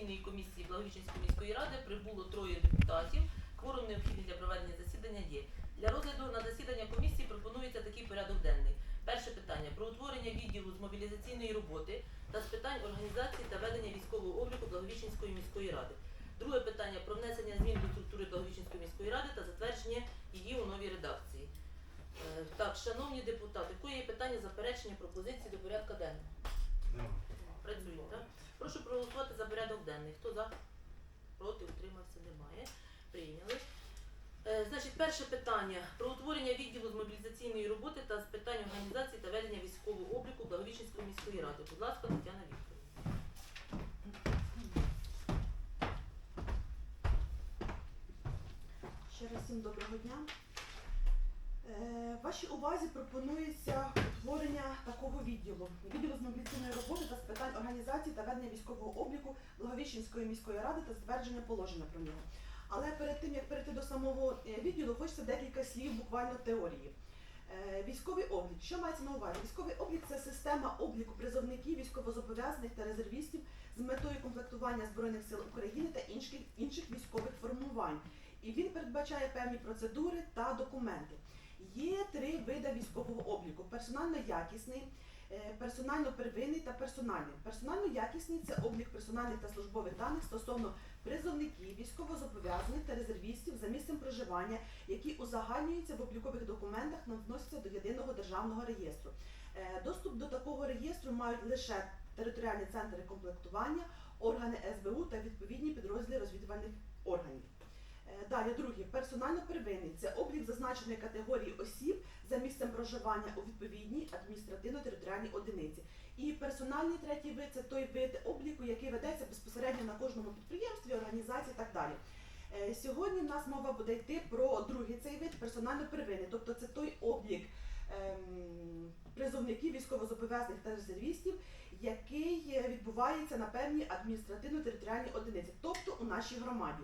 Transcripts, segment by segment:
мобілізаційної комісії Благовіщенської міської ради прибуло троє депутатів. Кворум необхідний для проведення засідання є. Для розгляду на засідання комісії пропонується такий порядок денний. Перше питання про утворення відділу з мобілізаційної роботи та з питань організації та ведення військового обліку Благовіщенської міської ради. Друге питання про внесення змін до структури Благовіщенської міської ради та затвердження її у новій редакції. Е, Так, шановні депутати, кої є питання, заперечення, пропозиції до порядка денного? Працюємо, так? Порядок денний. Хто за? Проти, утримався, немає. Прийняли. Е, значить, перше питання про утворення відділу з мобілізаційної роботи та з питань організації та ведення військового обліку Благовіщенської міської ради. Будь ласка, Тетяна Вікторівна. Ще раз всім доброго дня. Е, Вашій увазі пропонується утворення такого відділу. Відділу з мобілізаційної роботи та з питань організації та ведення військового обліку Благовіщенської міської ради та затвердження положення про нього. Але перед тим як перейти до самого е, відділу, хочеться декілька слів буквально теорії. Е, Військовий облік. Що мається на увазі? Військовий облік це система обліку призовників, військовозобов'язаних та резервістів з метою комплектування Збройних сил України та інших, інших військових формувань. І він передбачає певні процедури та документи. Є три види військового обліку: персонально якісний, е, персонально первинний та персональний. Персонально якісний це облік персональних та службових даних стосовно призовників, військовозобов'язаних та резервістів за місцем проживання, які узагальнюються в облікових документах та вносяться до єдиного державного реєстру. Е, Доступ до такого реєстру мають лише територіальні центри комплектування, органи СБУ та відповідні підрозділи розвідувальних органів. Е, Далі, друге, персонально первинний це облік зазначеної категорії осіб за місцем проживання у відповідній адміністративно-територіальній одиниці. І персональний третій вид це той вид обліку, який ведеться безпосередньо на кожному підприємстві, організації і так далі. Е, Сьогодні в нас мова буде йти про другий цей вид персонально первинний, тобто це той облік ем, призовників військовозобов'язаних та резервістів, який е, відбувається на певній адміністративно-територіальній одиниці, тобто у нашій громаді.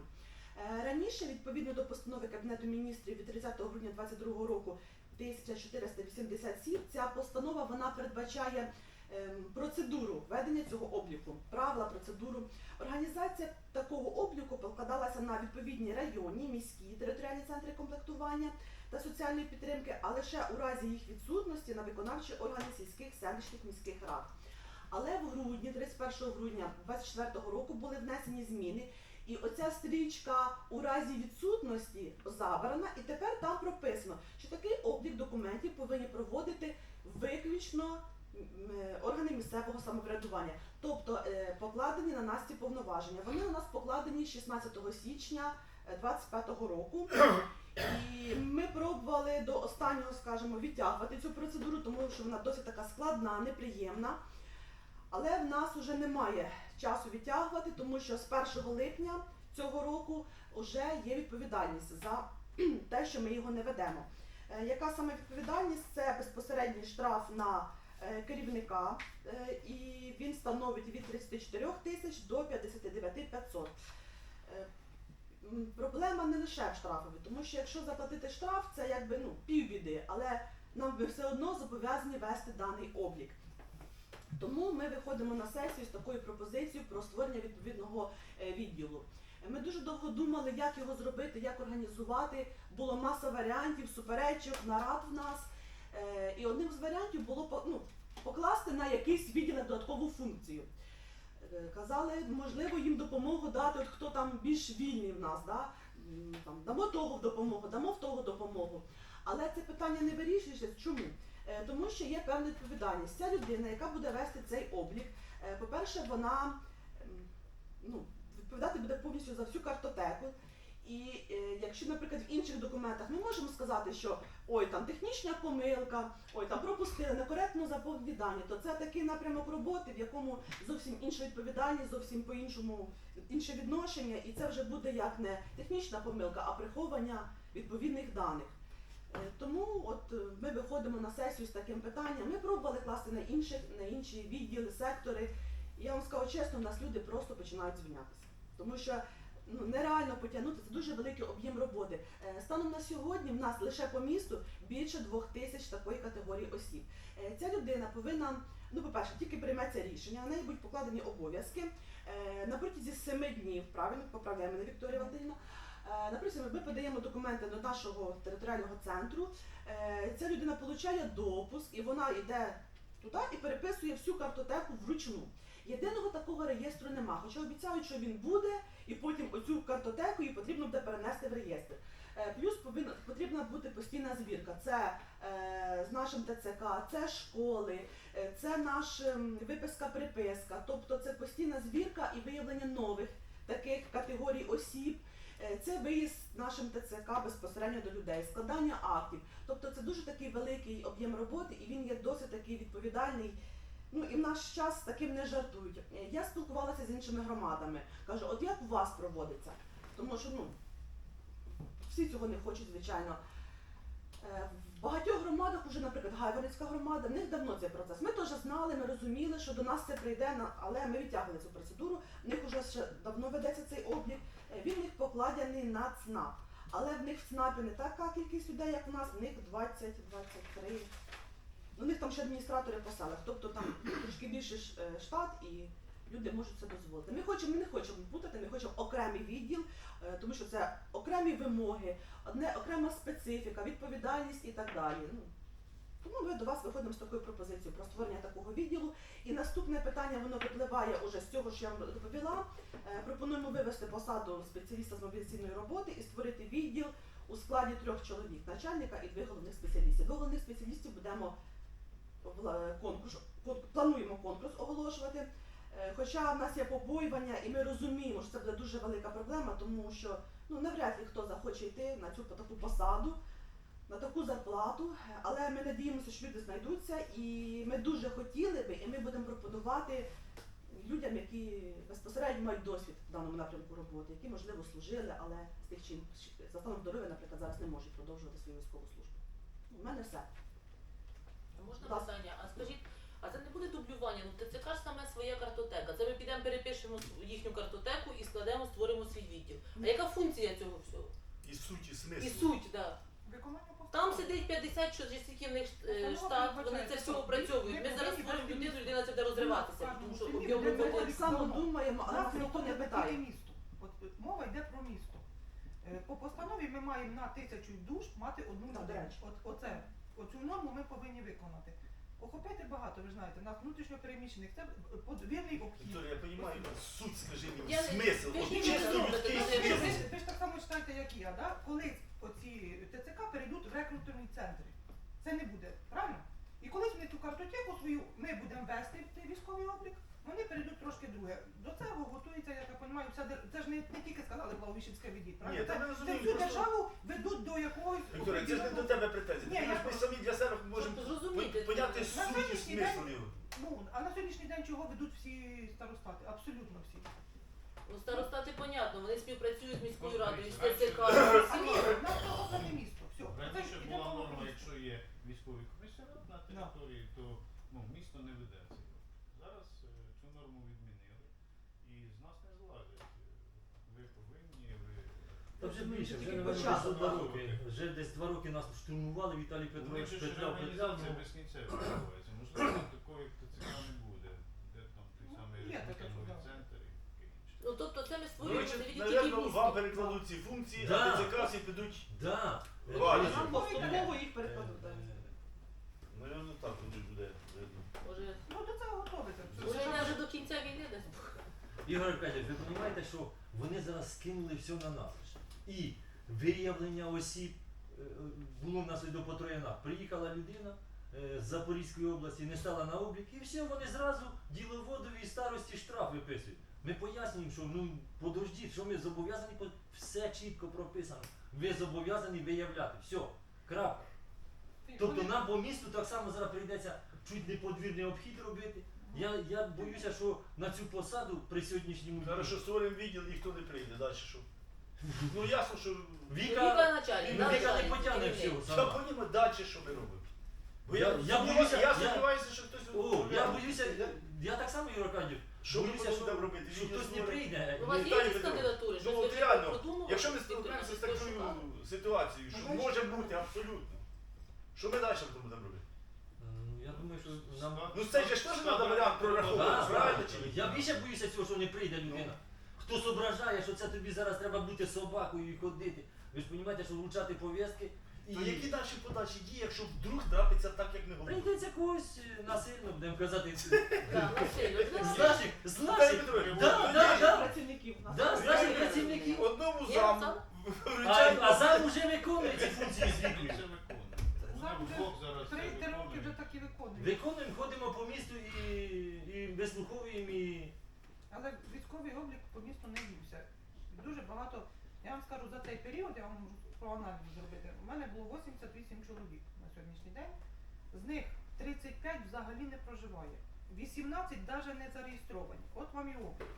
Е, Раніше, відповідно до постанови Кабінету міністрів від 30 грудня 2022 року 1487, ця постанова вона передбачає ем, процедуру ведення цього обліку, правила, процедуру. Організація такого обліку покладалася на відповідні районні, міські територіальні центри комплектування та соціальної підтримки, а лише у разі їх відсутності на виконавчі органи сільських, селищних, міських рад. Але в грудні, 31 грудня 2024 року, були внесені зміни, і оця стрічка у разі відсутності забрана, і тепер там прописано, що такий облік документів повинні проводити виключно е, органи місцевого самоврядування, тобто е, покладені на нас ці повноваження. Вони у нас покладені 16 січня 2025 року. І ми пробували до останнього, скажімо, відтягувати цю процедуру, тому що вона досить така складна, неприємна. Але в нас вже немає часу відтягувати, тому що з 1 липня цього року вже є відповідальність за те, що ми його не ведемо. Е, Яка саме відповідальність? Це безпосередній штраф на е, керівника, е, і він становить від 34 тисяч до 59 500. Е, Проблема не лише в штрафові, тому що якщо заплатити штраф, це якби ну півбіди, але нам все одно зобов'язані вести даний облік. Тому ми виходимо на сесію з такою пропозицією про створення відповідного е, відділу. Е, Ми дуже довго думали, як його зробити, як організувати. Було маса варіантів, суперечок, нарад в нас. Е, І одним з варіантів було ну, покласти на якийсь відділ додаткову функцію. Казали, можливо, їм допомогу дати, от хто там більш вільний в нас, да? Там, дамо того в допомогу, дамо в того допомогу. Але це питання не вирішується. Чому? Е, Тому що є певна відповідальність. Ця людина, яка буде вести цей облік, е, по-перше, вона ем, ну, відповідати буде повністю за всю картотеку. І е, якщо, наприклад, в інших документах ми можемо сказати, що ой, там технічна помилка, ой, там пропустили некоректно заповнені дані, то це такий напрямок роботи, в якому зовсім інша відповідальність, зовсім по-іншому інше відношення, і це вже буде як не технічна помилка, а приховання відповідних даних. Е, Тому от е, ми виходимо на сесію з таким питанням. Ми пробували класти на інших, на інші відділи, сектори. Я вам скажу чесно, у нас люди просто починають звільнятися. Тому що ну, нереально потягнути, це дуже великий об'єм роботи. Е, Станом на сьогодні в нас лише по місту більше двох тисяч такої категорії осіб. Ця людина повинна Ну, по-перше, тільки прийметься рішення, на неї будуть покладені обов'язки. На протязі семи днів, правильно поправляє мене Вікторія Валентинівна. Е, Наприклад, ми подаємо документи до нашого територіального центру. Е, Ця людина отримує допуск і вона йде туди і переписує всю картотеку вручну. Єдиного такого реєстру нема, хоча обіцяють, що він буде, і потім оцю картотеку її потрібно буде перенести в реєстр. Е, Плюс потрібна бути постійна звірка. Це з нашим ТЦК, це школи, це наша виписка приписка. Тобто це постійна звірка і виявлення нових таких категорій осіб. Це виїзд нашим ТЦК безпосередньо до людей, складання актів. Тобто це дуже такий великий об'єм роботи, і він є досить такий відповідальний. Ну і в наш час таким не жартують. Я спілкувалася з іншими громадами. Кажу, от як у вас проводиться? Тому що ну всі цього не хочуть, звичайно. Е, В багатьох громадах, уже, наприклад, Гайворицька громада, в них давно цей процес. Ми теж знали, ми розуміли, що до нас це прийде, але ми відтягли цю процедуру. В них вже ще давно ведеться цей облік. Е, Він них покладений на ЦНАП. Але в них в ЦНАПі не така кількість людей, як в нас, в них 20-23. У них там ще адміністратори по селах, тобто там трошки більший ш- е, штат і люди можуть це дозволити. Ми хочемо, ми не хочемо путати, ми хочемо окремий відділ, е, тому що це окремі вимоги, одне окрема специфіка, відповідальність і так далі. Ну, тому ми до вас виходимо з такою пропозицією про створення такого відділу. І наступне питання воно випливає уже з цього, що я вам доповіла. Е, Пропонуємо вивести посаду спеціаліста з мобілізаційної роботи і створити відділ у складі трьох чоловік, начальника і двох головних спеціалістів. Двох головних спеціалістів будемо вла- конкурс, плануємо конкурс оголошувати. Е, Хоча в нас є побоювання, і ми розуміємо, що це буде дуже велика проблема, тому що ну навряд ли хто захоче йти на цю таку посаду, на таку зарплату. Але ми надіємося, що люди знайдуться, і ми дуже хотіли би, і ми будемо пропонувати людям, які безпосередньо мають досвід в даному напрямку роботи, які можливо служили, але з тих чин за станом здоров'я, наприклад, зараз не можуть продовжувати свою військову службу. У мене все. Можна Будь питання? А скажіть, а це не буде дублювання? Ну ТЦК ж саме своя картотека. Це ми підемо перепишемо їхню картотеку і складемо, створимо свій відділ. А яка функція цього всього? І суть, і смисл. І суть, так. Виконання Там сидить 50 чоловік, е, штат, вони це все опрацьовують. Ми зараз створимо людину, людина це буде розриватися, тому що об'єм Ми роботи. так само думаємо, але Нас ніхто не питає. місто. От е, мова йде про місто. Е, По постанові ми маємо на тисячу душ мати одну людину. От оце, оцю норму ми повинні виконати. Охопити багато, ви ж знаєте, на внутрішньо переміщених, це подвірний обхід. Вікторія, я розумію, суть, скажи мені, Я смисл, ви от ж не чисто людський Ви, смисл. ж- ви ж так само читаєте, як і я, да? коли оці ТЦК перейдуть в рекрутивні центри. Це не буде, правильно? І колись вони ту картотеку свою ми будемо вести в цей військовий облік, вони перейдуть трошки друге. До цього готується, я так розумію, вся дер- це ж не, не тільки сказали Благовіщенське відділ, Ні, правильно? та ми це, це всю просто- державу ведуть до якогось Вікторія, це ж не до тебе претензії. Ні, Ми я ж ми просто- самі для себе можемо Щоб зрозуміти. по- поняти На суть і сьогоднішній смисл день- його. Ну, а на сьогоднішній день чого ведуть всі старостати? Абсолютно всі. Ну, старостати, понятно, вони співпрацюють з міською Ну, радою, з ТЦК. раніше- А ні, на того місто. Все. Раніше Це була норма, якщо є військовий комісаріат на території, то ну, місто не веде цей облік. Зараз е, цю норму відмінили і з нас не зладять. Е, Ви повинні, ви. Та вже напевно, десь два роки. Вже десь два роки нас штурмували, Віталій Петрович же ж Петра реорганізація Петра. безкінцева відбувається. Можливо, такої ТЦК не буде, де там той Ну, самий є таке, рекрутинговий да. центр і таке інше. Ну тобто це ми Ну, створюємо чи, це відділ тільки в вам перекладуть ці функції, Да. а ТЦК всі підуть. Да. Валя. Нам Е, поступово їх е, перекладуть. так. Навірно, так буде буде. видно. Може, Ну, до цього готовиться. може не вже до кінця війни десь. Ігор Аркадійович, ви розумієте, що вони зараз скинули все на нас. І виявлення осіб е, було в нас і до Потрояна. Приїхала людина е, з Запорізької області, не стала на облік, і все, вони зразу діловодові старості штраф виписують. Ми пояснюємо, що ну подождіть, що ми зобов'язані, все чітко прописано. Ви зобов'язані виявляти. Все, крапка. Тобто нам по місту так само зараз прийдеться чуть не подвірний обхід робити. Я, я боюся, що на цю посаду при сьогоднішньому дні Хорошо, створимо відділ, ніхто не прийде. Далі що? Ну ясно, що Віка Віка, начальник, ну, да, не начальник, потягне керівник. всього я сама. далі, що ми робимо. Бо Я- я, я боюся, я я- сумніваюся, що хтось О, я боюся, я так само, Юра Що ми боюся, будемо робити? що хтось не прийде. У вас Ну, є якісь кандидатури? Щось Ну, ви от реально? Якщо ми спілкуємося з такою ситуацією, що може бути абсолютно, що ми далі будемо робити? М, Я думаю, що нам. Ну це ж теж треба варіант Да, прораховувати, правильно чи ні? Я більше боюся цього, що не прийде людина. Хто зображає, що це тобі зараз треба бути собакою і ходити. Ви ж розумієте, що вручати пов'язки і То які далі подальші дії, якщо вдруг трапиться так, як ми говоримо? прийдеться когось насильно, будемо казати, Так, з от наших, з наших, да, да, да. Працівників. Да, з наших працівників. Одному Є заму сам? А, вручаємо. а сам уже виконує ці функції звідки. Нам вже це Три роки вже так і виконують. Виконуємо, ходимо по місту і, і вислуховуємо і. Але військовий облік по місту не вівся. Дуже багато. Я вам скажу за цей період, я вам можу про аналіз зробити. У мене було 88 чоловік на сьогоднішній день. З них 35 взагалі не проживає. 18 навіть не зареєстровані. От вам і облік.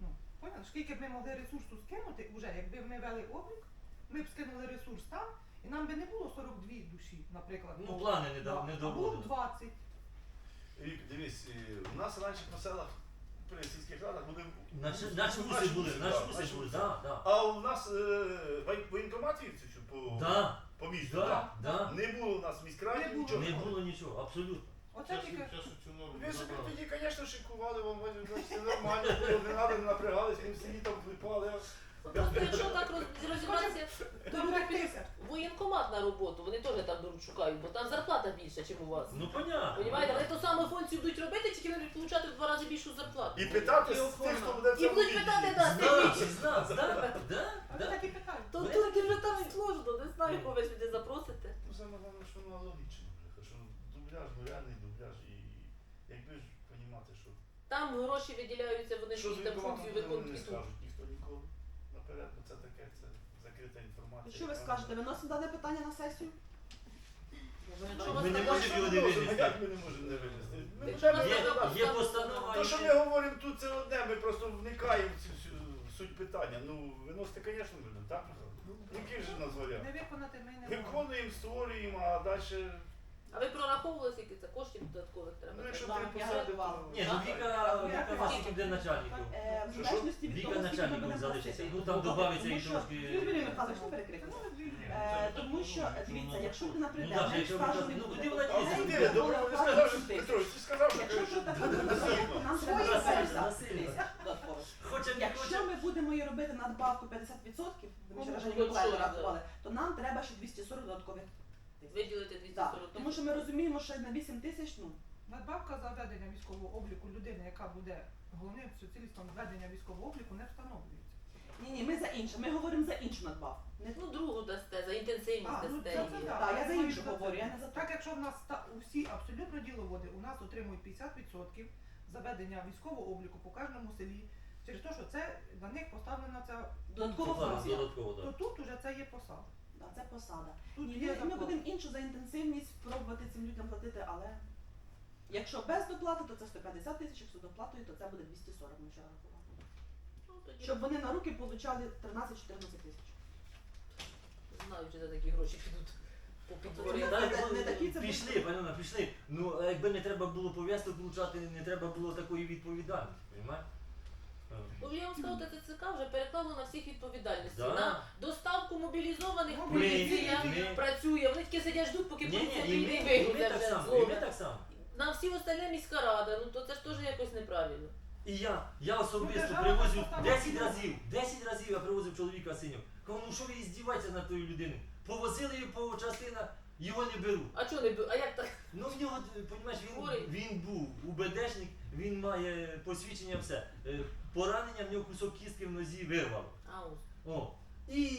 Ну, поняли? Скільки б ми могли ресурсу скинути, вже якби ми вели облік, ми б скинули ресурс там, і нам би не було 42 душі, наприклад. Ну, плани не, Да, не а було б 20. Вік, дивись, у нас раніше по селах при сільських радах були Наші, наші вуси були, наші вуси були, да, да. А у нас е, вой- воєнкомат вівці що по, Да, по місту, да, так? да. Не було у нас в міськраді Не було. нічого. Не було нічого, абсолютно. Оце тільки Ви собі тоді, звісно, шикували, вам бачите, все нормально було, не треба, не напрягались, ми всі там клепали. Ну, Просто якщо так роз- розібратися, то люди підуть домогтися. в воєнкомат на роботу, вони теж там беруть, шукають, бо там зарплата більша, ніж у вас. Ну понятно. Понімаєте, вони ту саму функцію будуть робити, тільки вони будуть получати в два рази більшу зарплату. І питати І з тих, хто буде в І цьому будуть питати нас, да, да, А ви да. так і питають. То тільки вже там сложно, не знаю, кого ви сюди запросите. Ну, саме головне, що воно логічно, бляха, що дубляж, ну реальний дубляж, і якби ж розуміти, що Там гроші виділяються, вони Що ж там військовим функцію вони виконують не скажуть наперед, бо це таке, це закрита інформація. Що ви яка- скажете? Виносимо дане питання на сесію? Якщо вас Ми не можемо його не Ну, винести. Як ми не можемо не винести? Ми Якщо вже вас Є, постанова-. То, що ми говоримо тут, це одне, ми просто вникаємо в цю всю суть питання. Ну, виносити, звісно, будемо, так? Який же нас варіант? Не виконати ми не можемо. Виконуємо, створюємо, а далі. А ви прораховували, скільки це коштів додаткових треба? Ну, якщо Так, три я посади, рахувала. то- Ні, ну Віка, Віка вас тільки буде начальником. Е, В Що, залежності від Віка того, скільки ми начальником будемо залишиться. просити. Ну там Тому і що- трошки. Юрій Михайлович, не перекрикуйте. Е, Тому що, дивіться, якщо людина прийде, так, ми якщо ви скажемо, кажете, ну, куди вона А діється? Добре, ви сказав, що Петрович, ти сказав, що Якщо що буде згідно. нам треба Насильно, 50 насильно. тисяч додатково. Хоче не Якщо хоче. ми будемо її робити надбавку 50%, тому що Ну, Женя ну, Миколаївна що, рахували, то нам треба ще 240 додаткових тисяч. Виділити 240 Так, тисяч. тому що ми розуміємо, що на 8 тисяч, ну, Надбавка за ведення військового обліку людини, яка буде головним спеціалістом ведення військового обліку, не встановлюється. ні, ні, ми за інше, ми говоримо за іншу надбавку. Не Ну, другу дасте, за інтенсивність А, ну, дасте. це- її. це Так, я за іншу говорю, я не за Так, якщо в нас та, усі абсолютно діловоди у нас отримують 50% за ведення військового обліку по кожному селі, через те, що це на них поставлена ця, додаткова Ладно, функція. Додатково, то тут уже це є посада. Да, це посада. Тут Ні, є ми, ми будемо іншу за інтенсивність пробувати цим людям платити, але якщо без доплати, то це 150 тисяч, якщо з доплатою, то це буде 240, ми вчора рахували. Ну, тоді Щоб вони на руки получали 13-14 тисяч. знаю, чи за такі гроші підуть по Ну, підворі. не- да? не- не такі це Пішли, паніна, пішли. Ну, а якби не треба було пов'язку получати, не треба було такої відповідальності, розумієте? Ну, я вам скажу, ТЦК вже переклало на всіх відповідальності. Да. На Ми- поліція ми- працює. Вони такі сидять ждуть, поки поліція ні, і ми, прийде і і ми вигуде так вже само, і зловить. так само. На всі остальне міська рада, ну то це ж теж якось неправильно. І я, я особисто держава привозив поставила 10 ціну. разів, 10 разів я привозив чоловіка синього. Кажу, ну що ви здіваєтеся над тою людиною? Повозили його по частинах, його не беруть. А чого не бу- А як так? Ну в нього, розумієш, Хворий. він, він був УБДшник, він має посвідчення все. Е, Поранення в нього кусок кістки в нозі вирвало. А. О. І.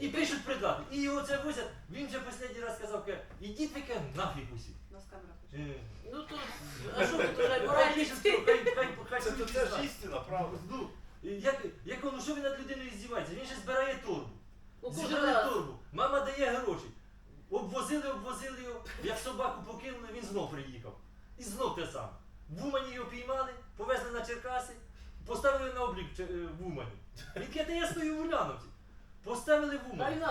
І пишуть придати. І його це возять. Він вже останній раз сказав, каже, ідіть ви каже, нафіг усі. Нас камера пише. Е, Ну то а що тут вже Хай пишуть, хай, хай, хай Це, собі це ж істина, правда. Ну, як, як воно, що він над людиною здівається? Він же збирає торбу. Ну кожен Збирає раз. торбу. Мама дає гроші. Обвозили, обвозили його, як собаку покинули, він знов приїхав. І знов те саме. В Умані його піймали, повезли на Черкаси, поставили на облік Че- е, в Умані. Він каже, я стою в Уляновці. Поставили в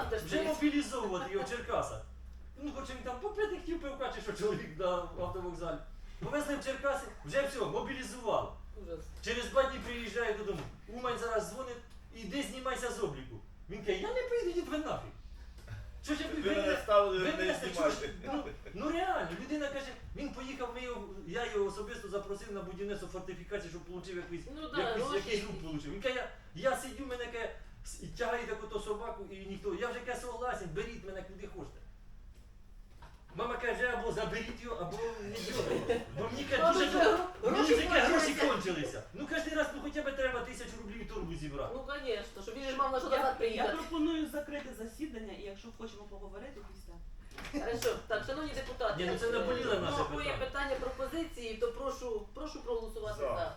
теж Вже мобілізовувати його в Черкасах. Ну, хоче він там попити хотів пивка, чи що чоловік на автовокзалі. Повезли в Черкаси, вже все, мобілізували. Ужас. Через два дні приїжджає додому. Умань зараз дзвонить, іди знімайся з обліку. Він каже, я не поїду, йдіть ви нафіг. Що ж я Ви мене ви, ставили, ви мене що ж, ну, Ну реально, людина каже, він поїхав, ми його, я його особисто запросив на будівництво фортифікації, щоб отримав якийсь, Ну да, якийсь, гроші. якийсь рук отримав. Він каже, я, я сидю, мене каже, с- і тягає собаку і ніхто. Я вже каже, согласен, беріть мене куди хочете. Мама каже, або заберіть його, або не дьорайте. Бо мені каже, дуже мені гроші вже каже, гроші кончилися. Ну кожен раз ну хоча б треба тисячу рублів торгу зібрати. Ну, звісно, щоб він мав на що Я, назад я приїхати. пропоную закрити засідання, і якщо хочемо поговорити після. Хорошо, так, шановні депутати, Ні, ну це наболіло е, наше ну, питання. питання пропозиції, то прошу, прошу проголосувати За. за.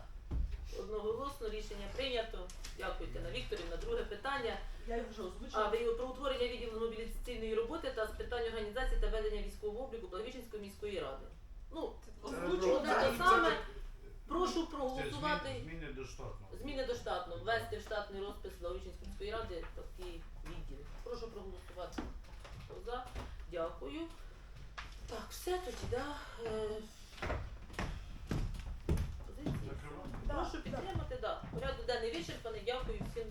Одноголосно рішення прийнято. Дякуйте на Вікторівна. Друге питання. Я їх вже озвучила. Про утворення відділу мобілізаційної роботи та з питань організації та ведення військового обліку Благовіщенської міської ради. Ну, озвучу одне те саме. Прошу Це зміни, проголосувати зміни до штатного. зміни до штатного, ввести в штатний розпис Благовіщенської міської ради такий відділ. Прошу проголосувати. Хто За. Дякую. Так, все тоді, да? Е, позиції. Прошу підтримати, да. Порядок денний вичерпаний. Дякую всім